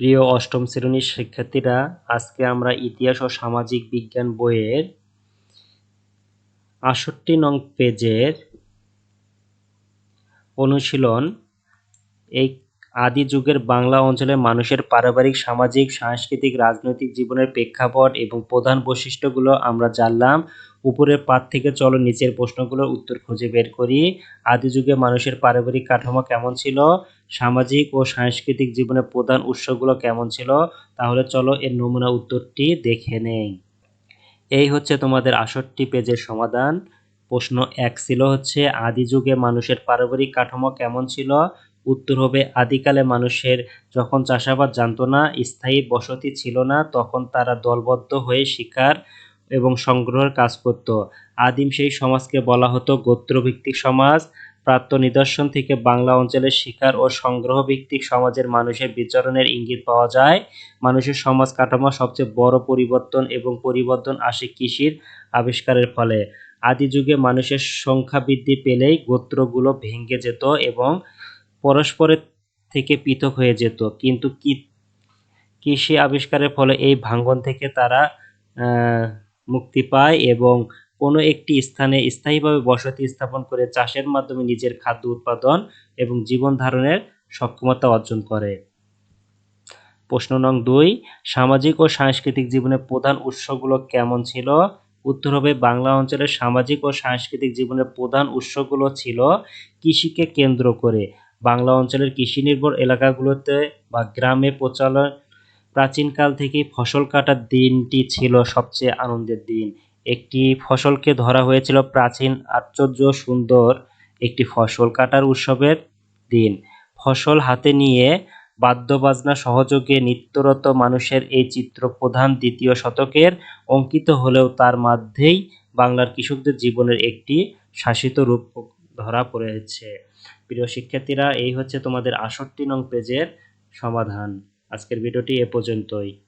প্রিয় অষ্টম শ্রেণির শিক্ষার্থীরা, আজকে আমরা ইতিহাস ও সামাজিক বিজ্ঞান বইয়ের আষট্টি নং পেজের অনুশীলন। এই আদি যুগের বাংলা অঞ্চলের মানুষের পারিবারিক, সামাজিক, সাংস্কৃতিক, রাজনৈতিক জীবনের প্রেক্ষাপট এবং প্রধান বৈশিষ্ট্যগুলো আমরা জানলাম। উপরের পাঠ থেকে চলো, নিচের প্রশ্নগুলোর উত্তর খুঁজে বের করি। আদি যুগে মানুষের পারিবারিক কাঠামো কেমন ছিল? সামাজিক ও সাংস্কৃতিক জীবনের প্রধান উৎসগুলো কেমন ছিল? তাহলে চলো এর নমুনা উত্তরটি দেখে নেই। এই হচ্ছে তোমাদের আষট্টি পেজের সমাধান। প্রশ্ন এক ছিল হচ্ছে, আদি যুগে মানুষের পারিবারিক কাঠামো কেমন ছিল? উত্তর হবে, আদিকালে মানুষের যখন চাষাবাদ জানতো না, স্থায়ী বসতি ছিল না, তখন তারা দলবদ্ধ হয়ে শিকার এবং সংগ্রহের কাজ করত। আদিম সেই সমাজকে বলা হতো গোত্রভিত্তিক সমাজ। প্রাপ্ত নিদর্শন থেকে বাংলা অঞ্চলের শিকার ও সংগ্রহ ভিত্তিক সমাজের মানুষের বিচরণের ইঙ্গিত পাওয়া যায়। মানুষের সমাজ কাঠামো সবচেয়ে বড় পরিবর্তন এবং পরিবর্তন আসে কৃষির আবিষ্কারের ফলে। আদি যুগে মানুষের সংখ্যা বৃদ্ধি পেলেই গোত্রগুলো ভেঙে যেত এবং পরস্পরের থেকে পৃথক হয়ে যেত। কিন্তু কৃষি আবিষ্কারের ফলে এই ভাঙ্গন থেকে তারা মুক্তি পায় এবং কোনো একটি স্থানে স্থায়ীভাবে বসতি স্থাপন করে চাষের মাধ্যমে নিজের খাদ্য উৎপাদন এবং জীবন ধারণের সক্ষমতা অর্জন করে। প্রশ্ন নং দুই, সামাজিক ও সাংস্কৃতিক জীবনের প্রধান উৎসগুলো কেমন ছিল? উত্তর হবে, বাংলা অঞ্চলের সামাজিক ও সাংস্কৃতিক জীবনের প্রধান উৎসগুলো ছিল কৃষিকে কেন্দ্র করে। বাংলা অঞ্চলের কৃষি নির্ভর এলাকাগুলোতে বা গ্রামে প্রচলন প্রাচীনকাল থেকেই ফসল কাটার দিনটি ছিল সবচেয়ে আনন্দের দিন। একটি ফসলকে ধরা হয়েছিল প্রাচীন আশ্চর্য সুন্দর একটি ফসল কাটার উৎসবের দিন। ফসল হাতে নিয়ে বাদ্যবাজনা সহযোগে নিত্যরত মানুষের এই চিত্র প্রধান দ্বিতীয় শতকের অঙ্কিত হলেও তার মধ্যেই বাংলার কৃষকদের জীবনের একটি শাসিত রূপ ধরা পড়েছে। প্রিয় শিক্ষার্থীরা, এই হচ্ছে তোমাদের আষট্টি নং পেজের সমাধান। আজকের ভিডিওটি এ পর্যন্তই।